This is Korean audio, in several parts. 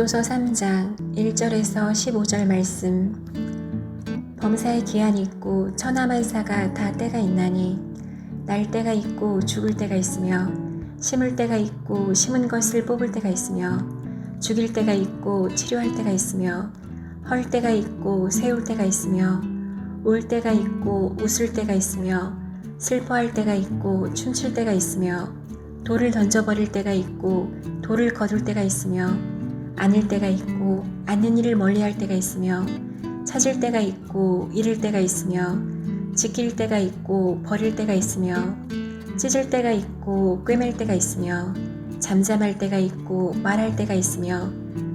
전도서 3장 1절에서 15절 말씀. 범사의 기한이 있고 천하만사가 다 때가 있나니 날 때가 있고 죽을 때가 있으며 심을 때가 있고 심은 것을 뽑을 때가 있으며 죽일 때가 있고 치료할 때가 있으며 헐 때가 있고 세울 때가 있으며 울 때가 있고 웃을 때가 있으며 슬퍼할 때가 있고 춤출 때가 있으며 돌을 던져버릴 때가 있고 돌을 거둘 때가 있으며 안을 때가 있고 않는 일을 멀리할 때가 있으며 찾을 때가 있고 잃을 때가 있으며 지킬 때가 있고 버릴 때가 있으며 찢을 때가 있고 꿰맬 때가 있으며 잠잠할 때가 있고 말할 때가 있으며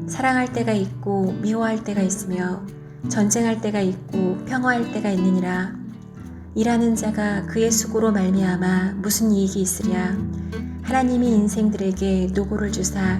사랑할 때가 있고 미워할 때가 있으며 전쟁할 때가 있고 평화할 때가 있느니라. 일하는 자가 그의 수고로 말미암아 무슨 이익이 있으랴? 하나님이 인생들에게 노고를 주사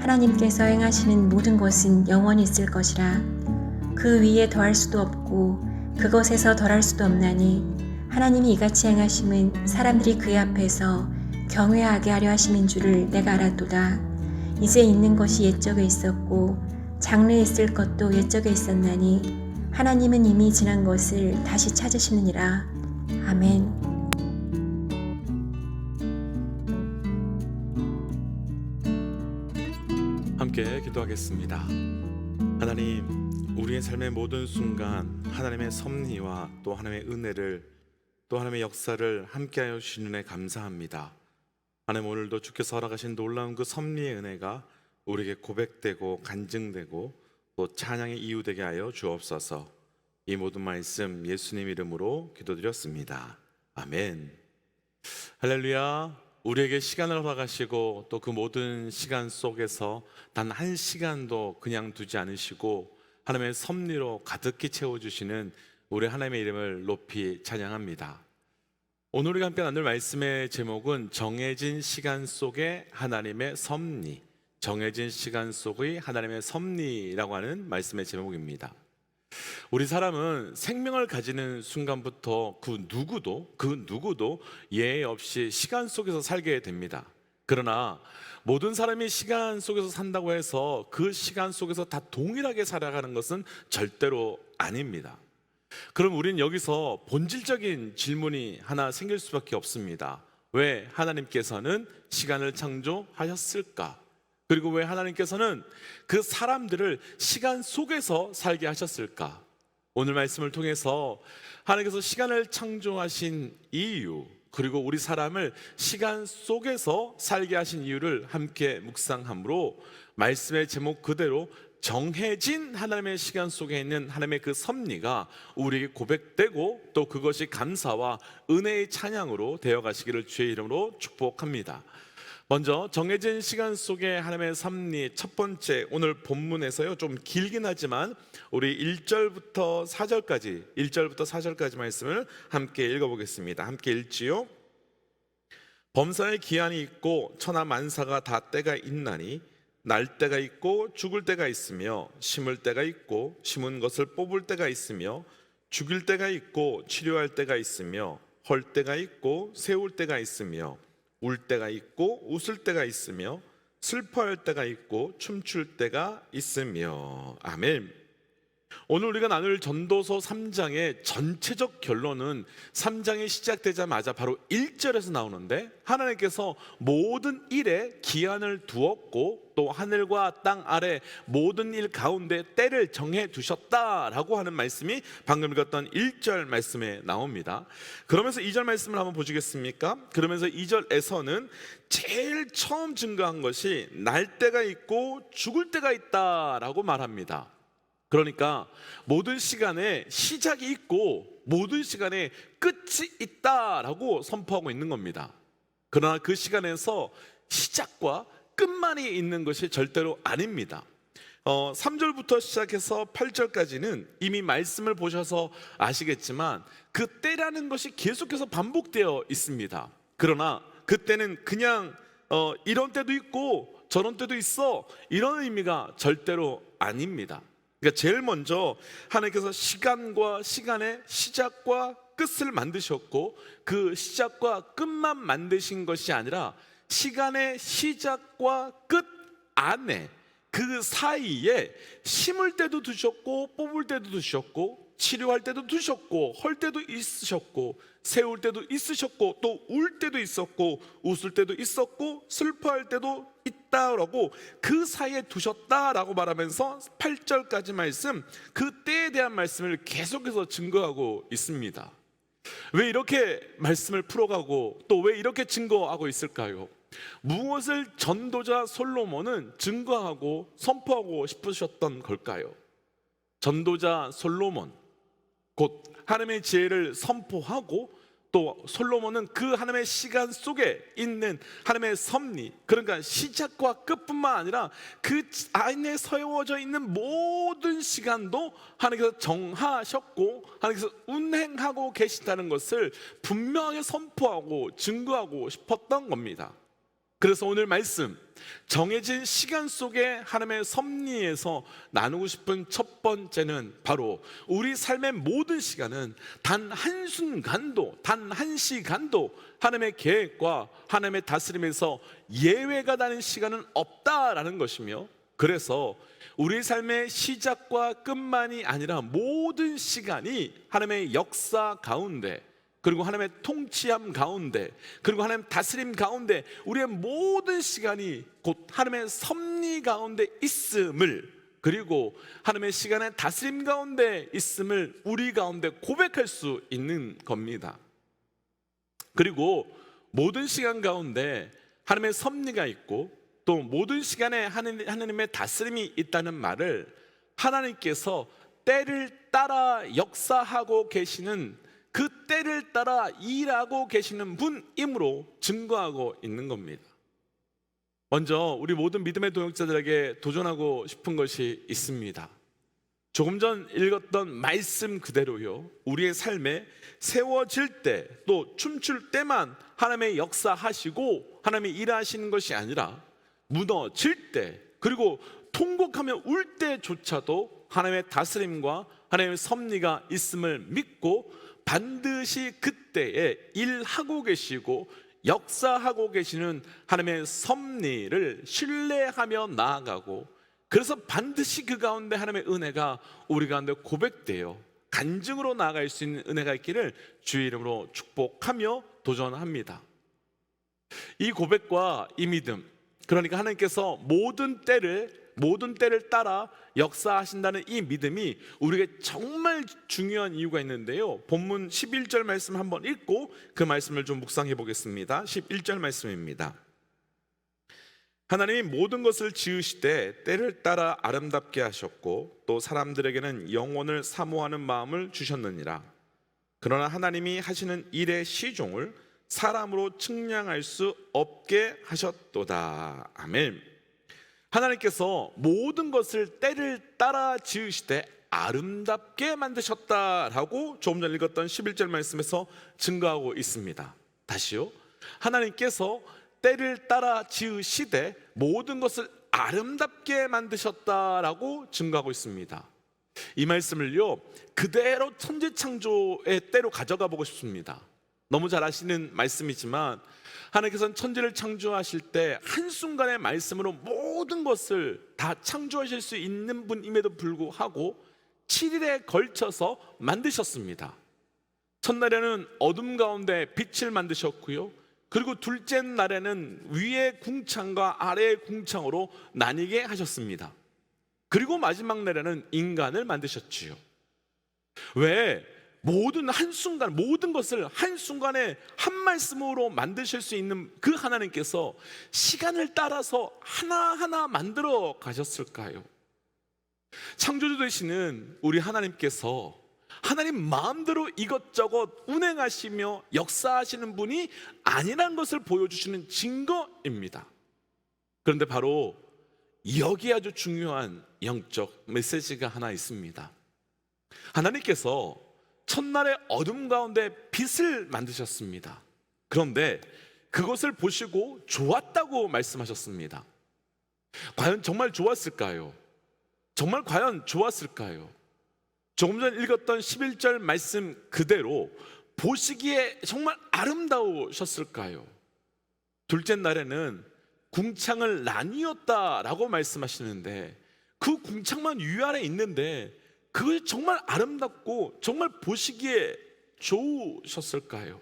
하나님께서 행하시는 모든 것은 영원히 있을 것이라. 그 위에 더할 수도 없고 그것에서 덜할 수도 없나니 하나님이 이같이 행하심은 사람들이 그의 앞에서 경외하게 하려 하심인 줄을 내가 알았도다. 이제 있는 것이 옛적에 있었고 장래에 있을 것도 옛적에 있었나니 하나님은 이미 지난 것을 다시 찾으시느니라. 아멘. 함께 기도하겠습니다. 하나님, 우리의 삶의 모든 순간 하나님의 섭리와 또 하나님의 은혜를 또 하나님의 역사를 함께하여 주신 은혜 감사합니다. 하나님 오늘도 주께서 허락하신 놀라운 그 섭리의 은혜가 우리에게 고백되고 간증되고 또 찬양의 이유 되게 하여 주옵소서. 이 모든 말씀 예수님 이름으로 기도드렸습니다. 아멘. 할렐루야. 우리에게 시간을 허락하시고 또 그 모든 시간 속에서 단 한 시간도 그냥 두지 않으시고 하나님의 섭리로 가득히 채워주시는 우리 하나님의 이름을 높이 찬양합니다. 오늘 우리가 함께 나눌 말씀의 제목은 정해진 시간 속의 하나님의 섭리, 정해진 시간 속의 하나님의 섭리라고 하는 말씀의 제목입니다. 우리 사람은 생명을 가지는 순간부터 그 누구도 그 누구도 예외 없이 시간 속에서 살게 됩니다. 그러나 모든 사람이 시간 속에서 산다고 해서 그 시간 속에서 다 동일하게 살아가는 것은 절대로 아닙니다. 그럼 우리는 여기서 본질적인 질문이 하나 생길 수밖에 없습니다. 왜 하나님께서는 시간을 창조하셨을까? 그리고 왜 하나님께서는 그 사람들을 시간 속에서 살게 하셨을까? 오늘 말씀을 통해서 하나님께서 시간을 창조하신 이유, 그리고 우리 사람을 시간 속에서 살게 하신 이유를 함께 묵상함으로 말씀의 제목 그대로 정해진 하나님의 시간 속에 있는 하나님의 그 섭리가 우리에게 고백되고 또 그것이 감사와 은혜의 찬양으로 되어 가시기를 주의 이름으로 축복합니다. 먼저 정해진 시간 속에 하나님의 섭리 첫 번째 오늘 본문에서요 좀 길긴 하지만 우리 1절부터 4절까지 1절부터 4절까지 말씀을 함께 읽어보겠습니다. 함께 읽지요. 범사의 기한이 있고 천하 만사가 다 때가 있나니 날 때가 있고 죽을 때가 있으며 심을 때가 있고 심은 것을 뽑을 때가 있으며 죽일 때가 있고 치료할 때가 있으며 헐 때가 있고 세울 때가 있으며 울 때가 있고 웃을 때가 있으며 슬퍼할 때가 있고 춤출 때가 있으며 아멘. 오늘 우리가 나눌 전도서 3장의 전체적 결론은 3장이 시작되자마자 바로 1절에서 나오는데 하나님께서 모든 일에 기한을 두었고 또 하늘과 땅 아래 모든 일 가운데 때를 정해 두셨다라고 하는 말씀이 방금 읽었던 1절 말씀에 나옵니다. 그러면서 2절 말씀을 한번 보시겠습니까? 그러면서 2절에서는 제일 처음 증거한 것이 날 때가 있고 죽을 때가 있다라고 말합니다. 그러니까 모든 시간에 시작이 있고 모든 시간에 끝이 있다라고 선포하고 있는 겁니다. 그러나 그 시간에서 시작과 끝만이 있는 것이 절대로 아닙니다. 어, 3절부터 시작해서 8절까지는 이미 말씀을 보셔서 아시겠지만 그 때라는 것이 계속해서 반복되어 있습니다. 그러나 그때는 그냥 어, 이런 때도 있고 저런 때도 있어 이런 의미가 절대로 아닙니다. 그러니까 제일 먼저 하나님께서 시간과 시간의 시작과 끝을 만드셨고 그 시작과 끝만 만드신 것이 아니라 시간의 시작과 끝 안에 그 사이에 심을 때도 두셨고 뽑을 때도 두셨고 치료할 때도 두셨고 헐 때도 있으셨고 세울 때도 있으셨고 또 울 때도 있었고 웃을 때도 있었고 슬퍼할 때도 있 다라고 그 사이에 두셨다라고 말하면서 8절까지 말씀 그 때에 대한 말씀을 계속해서 증거하고 있습니다. 왜 이렇게 말씀을 풀어가고 또 왜 이렇게 증거하고 있을까요? 무엇을 전도자 솔로몬은 증거하고 선포하고 싶으셨던 걸까요? 전도자 솔로몬 곧 하나님의 지혜를 선포하고 또 솔로몬은 그 하나님의 시간 속에 있는 하나님의 섭리 그러니까 시작과 끝뿐만 아니라 그 안에 서여져 있는 모든 시간도 하나님께서 정하셨고 하나님께서 운행하고 계시다는 것을 분명하게 선포하고 증거하고 싶었던 겁니다. 그래서 오늘 말씀 정해진 시간 속에 하나님의 섭리에서 나누고 싶은 첫 번째는 바로 우리 삶의 모든 시간은 단 한순간도 단 한 시간도 하나님의 계획과 하나님의 다스림에서 예외가 나는 시간은 없다라는 것이며 그래서 우리 삶의 시작과 끝만이 아니라 모든 시간이 하나님의 역사 가운데 그리고 하나님의 통치함 가운데 그리고 하나님 다스림 가운데 우리의 모든 시간이 곧 하나님의 섭리 가운데 있음을 그리고 하나님의 시간의 다스림 가운데 있음을 우리 가운데 고백할 수 있는 겁니다. 그리고 모든 시간 가운데 하나님의 섭리가 있고 또 모든 시간에 하나님- 하나님의 다스림이 있다는 말을 하나님께서 때를 따라 역사하고 계시는 그 때를 따라 일하고 계시는 분임으로 증거하고 있는 겁니다. 먼저 우리 모든 믿음의 동역자들에게 도전하고 싶은 것이 있습니다. 조금 전 읽었던 말씀 그대로요. 우리의 삶에 세워질 때 또 춤출 때만 하나님의 역사하시고 하나님의 일하시는 것이 아니라 무너질 때 그리고 통곡하며 울 때조차도 하나님의 다스림과 하나님의 섭리가 있음을 믿고 반드시 그때에 일하고 계시고 역사하고 계시는 하나님의 섭리를 신뢰하며 나아가고 그래서 반드시 그 가운데 하나님의 은혜가 우리 가운데 고백되어 간증으로 나아갈 수 있는 은혜가 있기를 주의 이름으로 축복하며 도전합니다. 이 고백과 이 믿음 그러니까 하나님께서 모든 때를 모든 때를 따라 역사하신다는 이 믿음이 우리에게 정말 중요한 이유가 있는데요. 본문 11절 말씀 한번 읽고 그 말씀을 좀 묵상해 보겠습니다. 11절 말씀입니다. 하나님이 모든 것을 지으시되 때를 따라 아름답게 하셨고 또 사람들에게는 영혼을 사모하는 마음을 주셨느니라. 그러나 하나님이 하시는 일의 시종을 사람으로 측량할 수 없게 하셨도다. 아멘. 하나님께서 모든 것을 때를 따라 지으시되 아름답게 만드셨다라고 조금 전 읽었던 11절 말씀에서 증거하고 있습니다. 다시요. 하나님께서 때를 따라 지으시되 모든 것을 아름답게 만드셨다라고 증거하고 있습니다. 이 말씀을요 그대로 천지창조의 때로 가져가 보고 싶습니다. 너무 잘 아시는 말씀이지만 하나님께서는 천지를 창조하실 때 한순간의 말씀으로 모든 것을 다 창조하실 수 있는 분임에도 불구하고 7일에 걸쳐서 만드셨습니다. 첫날에는 어둠 가운데 빛을 만드셨고요. 그리고 둘째 날에는 위의 궁창과 아래의 궁창으로 나뉘게 하셨습니다. 그리고 마지막 날에는 인간을 만드셨지요. 왜 모든 한순간 모든 것을 한순간에 한 말씀으로 만드실 수 있는 그 하나님께서 시간을 따라서 하나하나 만들어 가셨을까요? 창조주 되시는 우리 하나님께서 하나님 마음대로 이것저것 운행하시며 역사하시는 분이 아니란 것을 보여주시는 증거입니다. 그런데 바로 여기에 아주 중요한 영적 메시지가 하나 있습니다. 하나님께서 첫날의 어둠 가운데 빛을 만드셨습니다. 그런데 그것을 보시고 좋았다고 말씀하셨습니다. 과연 정말 좋았을까요? 정말 과연 좋았을까요? 조금 전 읽었던 11절 말씀 그대로 보시기에 정말 아름다우셨을까요? 둘째 날에는 궁창을 나뉘었다라고 말씀하시는데 그 궁창만 위아래 있는데 그것이 정말 아름답고 정말 보시기에 좋으셨을까요?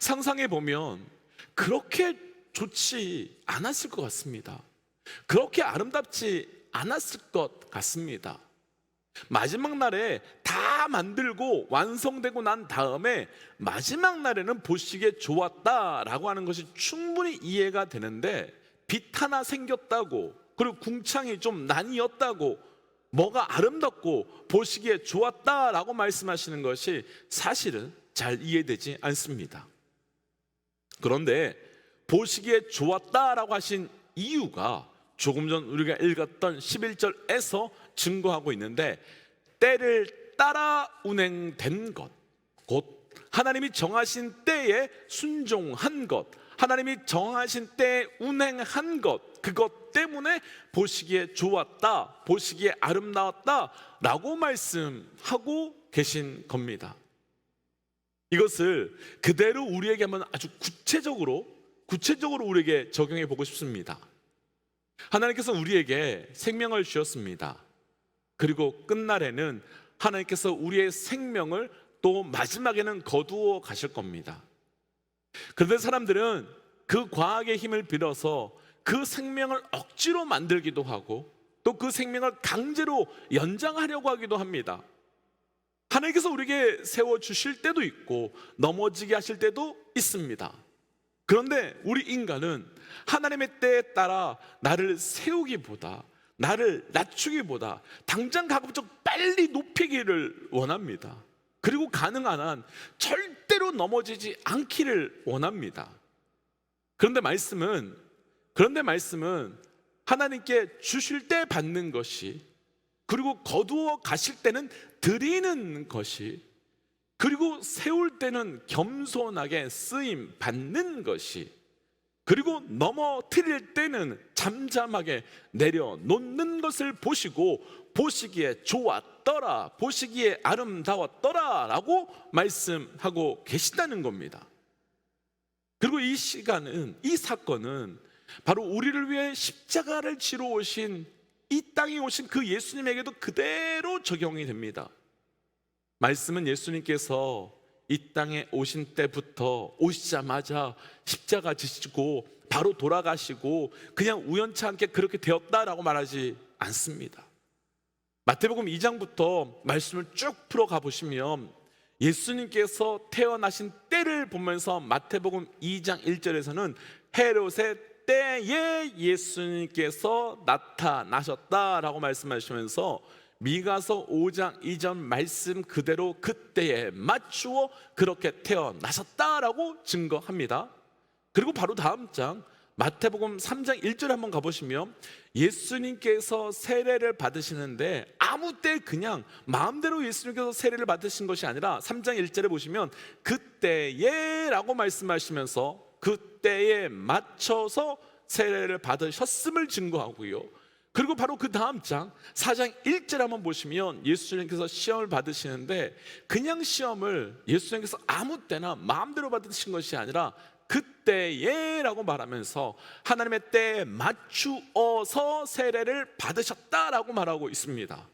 상상해 보면 그렇게 좋지 않았을 것 같습니다. 그렇게 아름답지 않았을 것 같습니다. 마지막 날에 다 만들고 완성되고 난 다음에 마지막 날에는 보시기에 좋았다라고 하는 것이 충분히 이해가 되는데 빛 하나 생겼다고 그리고 궁창이 좀 나뉘었다고 뭐가 아름답고 보시기에 좋았다라고 말씀하시는 것이 사실은 잘 이해되지 않습니다. 그런데 보시기에 좋았다라고 하신 이유가 조금 전 우리가 읽었던 11절에서 증거하고 있는데 때를 따라 운행된 것, 곧 하나님이 정하신 때에 순종한 것, 하나님이 정하신 때에 운행한 것, 그것 때문에 보시기에 좋았다, 보시기에 아름다웠다 라고 말씀하고 계신 겁니다. 이것을 그대로 우리에게 한번 아주 구체적으로 구체적으로 우리에게 적용해 보고 싶습니다. 하나님께서 우리에게 생명을 주셨습니다. 그리고 끝날에는 하나님께서 우리의 생명을 또 마지막에는 거두어 가실 겁니다. 그런데 사람들은 그 과학의 힘을 빌어서 그 생명을 억지로 만들기도 하고 또 그 생명을 강제로 연장하려고 하기도 합니다. 하나님께서 우리에게 세워 주실 때도 있고 넘어지게 하실 때도 있습니다. 그런데 우리 인간은 하나님의 때에 따라 나를 세우기보다 나를 낮추기보다 당장 가급적 빨리 높이기를 원합니다. 그리고 가능한 한 절대로 넘어지지 않기를 원합니다. 그런데 말씀은 그런데 말씀은 하나님께 주실 때 받는 것이 그리고 거두어 가실 때는 드리는 것이 그리고 세울 때는 겸손하게 쓰임 받는 것이 그리고 넘어뜨릴 때는 잠잠하게 내려놓는 것을 보시고 보시기에 좋았더라 보시기에 아름다웠더라 라고 말씀하고 계시다는 겁니다. 그리고 이 시간은 이 사건은 바로 우리를 위해 십자가를 지러 오신 이 땅에 오신 그 예수님에게도 그대로 적용이 됩니다 말씀은 예수님께서 이 땅에 오신 때부터 오시자마자 십자가 지시고 바로 돌아가시고 그냥 우연치 않게 그렇게 되었다라고 말하지 않습니다. 마태복음 2장부터 말씀을 쭉 풀어 가 보시면 예수님께서 태어나신 때를 보면서 마태복음 2장 1절에서는 헤롯의 때에 예수님께서 나타나셨다라고 말씀하시면서 미가서 5장 이전 말씀 그대로 그때에 맞추어 그렇게 태어나셨다라고 증거합니다. 그리고 바로 다음 장 마태복음 3장 1절에 한번 가보시면 예수님께서 세례를 받으시는데 아무 때 그냥 마음대로 예수님께서 세례를 받으신 것이 아니라 3장 1절에 보시면 그때에라고 말씀하시면서 그때에 맞춰서 세례를 받으셨음을 증거하고요. 그리고 바로 그 다음 장 4장 1절 한번 보시면 예수님께서 시험을 받으시는데 그냥 시험을 예수님께서 아무 때나 마음대로 받으신 것이 아니라 그때에라고 말하면서 하나님의 때에 맞추어서 세례를 받으셨다라고 말하고 있습니다.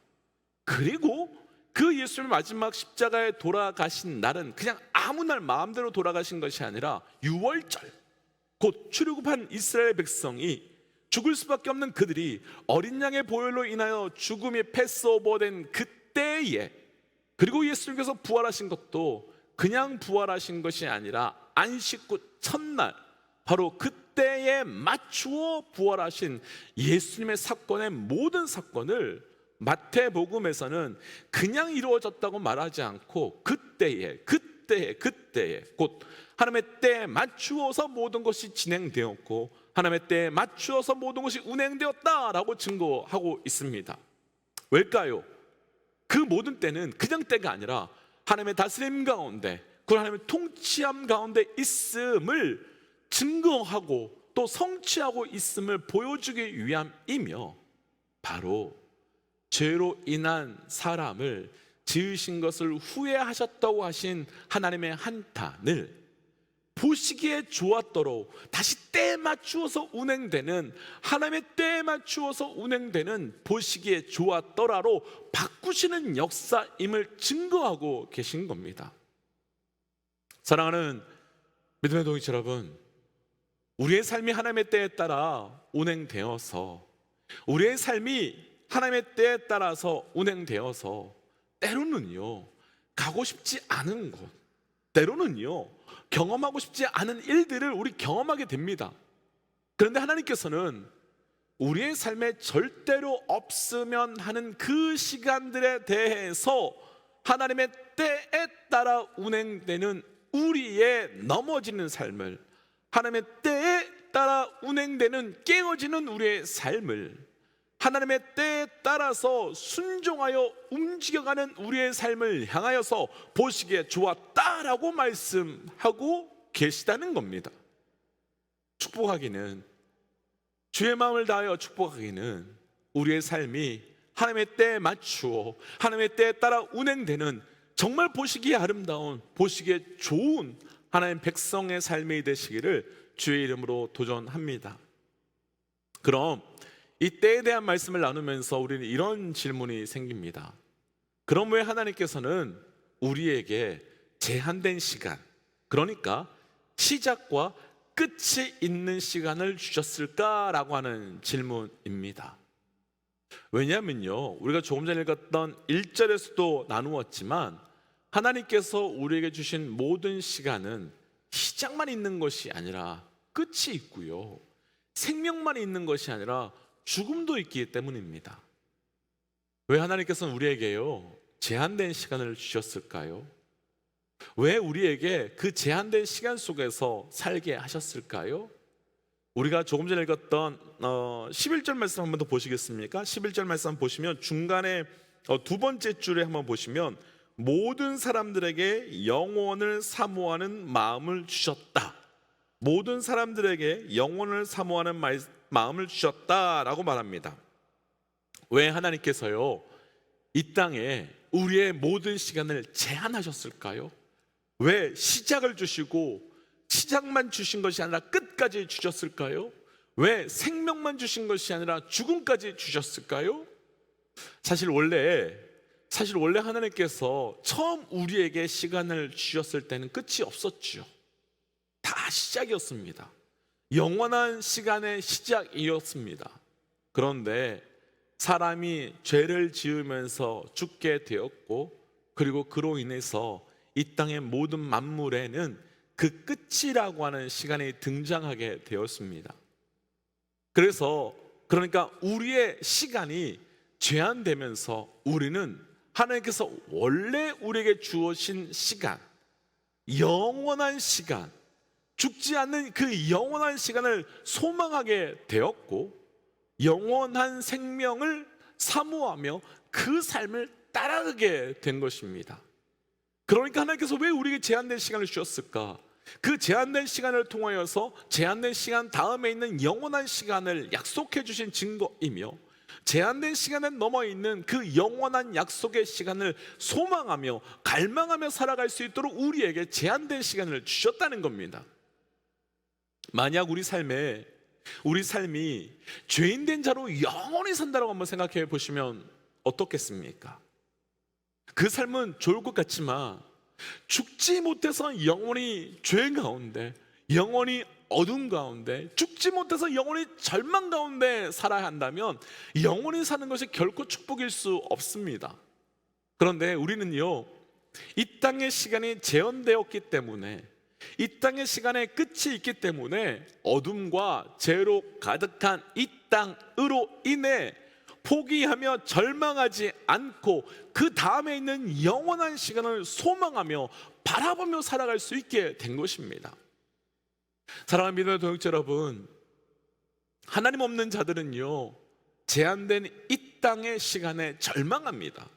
그리고 그 예수님 마지막 십자가에 돌아가신 날은 그냥 아무 날 마음대로 돌아가신 것이 아니라 6월절 곧 출애굽한 이스라엘 백성이 죽을 수밖에 없는 그들이 어린 양의 보혈로 인하여 죽음이 패스오버된 그때에 그리고 예수님께서 부활하신 것도 그냥 부활하신 것이 아니라 안식구 첫날 바로 그때에 맞추어 부활하신 예수님의 사건의 모든 사건을 마태복음에서는 그냥 이루어졌다고 말하지 않고 그때에 그때에 그때에 곧 하나님의 때에 맞추어서 모든 것이 진행되었고 하나님의 때에 맞추어서 모든 것이 운행되었다라고 증거하고 있습니다. 왜일까요? 그 모든 때는 그냥 때가 아니라 하나님의 다스림 가운데 그 하나님의 통치함 가운데 있음을 증거하고 또 성취하고 있음을 보여주기 위함이며 바로 죄로 인한 사람을 지으신 것을 후회하셨다고 하신 하나님의 한탄을 보시기에 좋았도록 다시 때에 맞추어서 운행되는 하나님의 때에 맞추어서 운행되는 보시기에 좋았더라로 바꾸시는 역사임을 증거하고 계신 겁니다. 사랑하는 믿음의 동지 여러분, 우리의 삶이 하나님의 때에 따라 운행되어서 우리의 삶이 하나님의 때에 따라서 운행되어서 때로는요 가고 싶지 않은 곳, 때로는요 경험하고 싶지 않은 일들을 우리 경험하게 됩니다. 그런데 하나님께서는 우리의 삶에 절대로 없으면 하는 그 시간들에 대해서 하나님의 때에 따라 운행되는 우리의 넘어지는 삶을 하나님의 때에 따라 운행되는 깨어지는 우리의 삶을 하나님의 때에 따라서 순종하여 움직여가는 우리의 삶을 향하여서 보시기에 좋았다라고 말씀하고 계시다는 겁니다. 축복하기는 주의 마음을 다하여 축복하기는 우리의 삶이 하나님의 때에 맞추어 하나님의 때에 따라 운행되는 정말 보시기에 아름다운 보시기에 좋은 하나님 백성의 삶이 되시기를 주의 이름으로 도전합니다. 그럼 이 때에 대한 말씀을 나누면서 우리는 이런 질문이 생깁니다. 그럼 왜 하나님께서는 우리에게 제한된 시간, 그러니까 시작과 끝이 있는 시간을 주셨을까라고 하는 질문입니다. 왜냐하면요, 우리가 조금 전에 읽었던 1절에서도 나누었지만 하나님께서 우리에게 주신 모든 시간은 시작만 있는 것이 아니라 끝이 있고요. 생명만 있는 것이 아니라 죽음도 있기 때문입니다. 왜 하나님께서는 우리에게요 제한된 시간을 주셨을까요? 왜 우리에게 그 제한된 시간 속에서 살게 하셨을까요? 우리가 조금 전에 읽었던 어, 11절 말씀 한번 더 보시겠습니까? 11절 말씀 보시면 중간에 어, 두 번째 줄에 한번 보시면 모든 사람들에게 영원을 사모하는 마음을 주셨다. 모든 사람들에게 영원을 사모하는 말, 마음을 주셨다라고 말합니다. 왜 하나님께서요 이 땅에 우리의 모든 시간을 제한하셨을까요? 왜 시작을 주시고 시작만 주신 것이 아니라 끝까지 주셨을까요? 왜 생명만 주신 것이 아니라 죽음까지 주셨을까요? 사실 원래 사실 원래 하나님께서 처음 우리에게 시간을 주셨을 때는 끝이 없었죠. 다 시작이었습니다. 영원한 시간의 시작이었습니다. 그런데 사람이 죄를 지으면서 죽게 되었고 그리고 그로 인해서 이 땅의 모든 만물에는 그 끝이라고 하는 시간이 등장하게 되었습니다. 그래서 그러니까 우리의 시간이 제한되면서 우리는 하나님께서 원래 우리에게 주어진 시간, 영원한 시간, 죽지 않는 그 영원한 시간을 소망하게 되었고 영원한 생명을 사모하며 그 삶을 따라가게 된 것입니다. 그러니까 하나님께서 왜 우리에게 제한된 시간을 주셨을까? 그 제한된 시간을 통하여서 제한된 시간 다음에 있는 영원한 시간을 약속해 주신 증거이며 제한된 시간에 넘어 있는 그 영원한 약속의 시간을 소망하며 갈망하며 살아갈 수 있도록 우리에게 제한된 시간을 주셨다는 겁니다. 만약 우리 삶에 우리 삶이 죄인 된 자로 영원히 산다라고 한번 생각해 보시면 어떻겠습니까? 그 삶은 좋을 것 같지만 죽지 못해서 영원히 죄 가운데 영원히 어둠 가운데 죽지 못해서 영원히 절망 가운데 살아야 한다면 영원히 사는 것이 결코 축복일 수 없습니다. 그런데 우리는요 이 땅의 시간이 제한되었기 때문에 이 땅의 시간에 끝이 있기 때문에 어둠과 죄로 가득한 이 땅으로 인해 포기하며 절망하지 않고 그 다음에 있는 영원한 시간을 소망하며 바라보며 살아갈 수 있게 된 것입니다. 사랑하는 믿음의 동역자 여러분, 하나님 없는 자들은요, 제한된 이 땅의 시간에 절망합니다.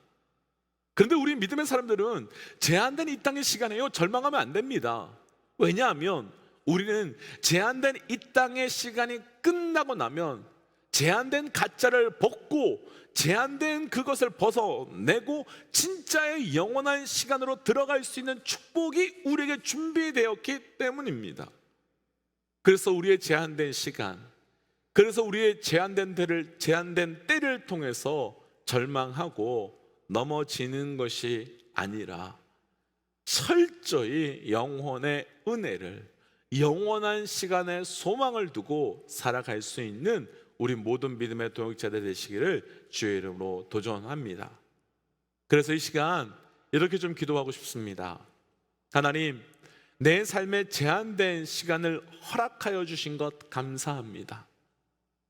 그런데 우리 믿음의 사람들은 제한된 이 땅의 시간에요, 절망하면 안 됩니다. 왜냐하면 우리는 제한된 이 땅의 시간이 끝나고 나면 제한된 가짜를 벗고 제한된 그것을 벗어내고 진짜의 영원한 시간으로 들어갈 수 있는 축복이 우리에게 준비되었기 때문입니다. 그래서 우리의 제한된 시간, 그래서 우리의 제한된 때를 제한된 때를 통해서 절망하고 넘어지는 것이 아니라 철저히 영혼의 은혜를 영원한 시간에 소망을 두고 살아갈 수 있는 우리 모든 믿음의 동역자들 되시기를 주의 이름으로 도전합니다. 그래서 이 시간 이렇게 좀 기도하고 싶습니다. 하나님, 내 삶에 제한된 시간을 허락하여 주신 것 감사합니다.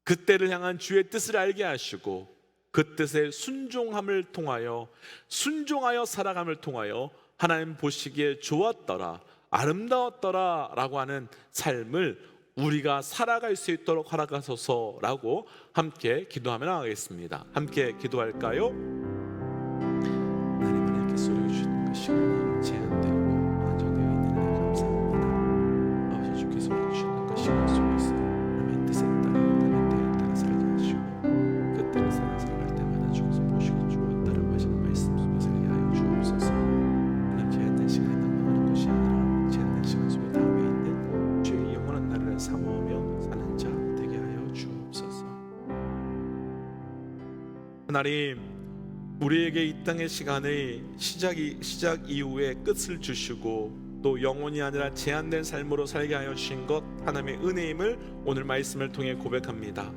그때를 향한 주의 뜻을 알게 하시고 그 뜻에 순종함을 통하여 순종하여 살아감을 통하여 하나님 보시기에 좋았더라 아름다웠더라 라고 하는 삶을 우리가 살아갈 수 있도록 허락하소서라고 함께 기도하며 나가겠습니다. 함께 기도할까요? 하나님 하나님께 소리 주시는 제한 하나님 우리에게 이 땅의 시간의 시작이 시작 이후에 끝을 주시고 또 영원이 아니라 제한된 삶으로 살게 하여 주신 것 하나님의 은혜임을 오늘 말씀을 통해 고백합니다.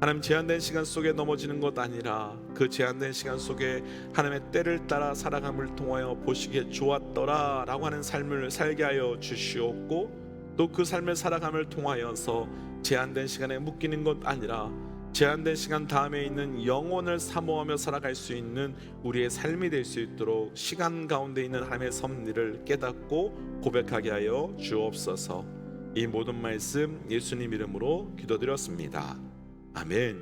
하나님 제한된 시간 속에 넘어지는 것 아니라 그 제한된 시간 속에 하나님의 때를 따라 살아감을 통하여 보시기에 좋았더라라고 하는 삶을 살게 하여 주시옵고 또 그 삶을 살아감을 통하여서 제한된 시간에 묶이는 것 아니라 제한된 시간 다음에 있는 영혼을 사모하며 살아갈 수 있는 우리의 삶이 될 수 있도록 시간 가운데 있는 하나님의 섭리를 깨닫고 고백하게 하여 주옵소서. 이 모든 말씀 예수님 이름으로 기도드렸습니다. 아멘.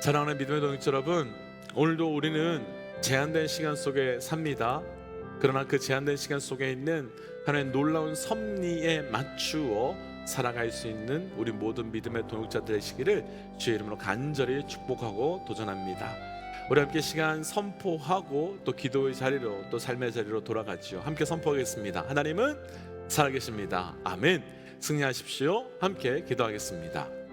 사랑하는 믿음의 동역자 여러분, 오늘도 우리는 제한된 시간 속에 삽니다. 그러나 그 제한된 시간 속에 있는 하나님의 놀라운 섭리에 맞추어 살아갈 수 있는 우리 모든 믿음의 동역자들 되시기를 주의 이름으로 간절히 축복하고 도전합니다. 우리 함께 시간 선포하고 또 기도의 자리로 또 삶의 자리로 돌아가지요. 함께 선포하겠습니다. 하나님은 살아계십니다. 아멘. 승리하십시오. 함께 기도하겠습니다.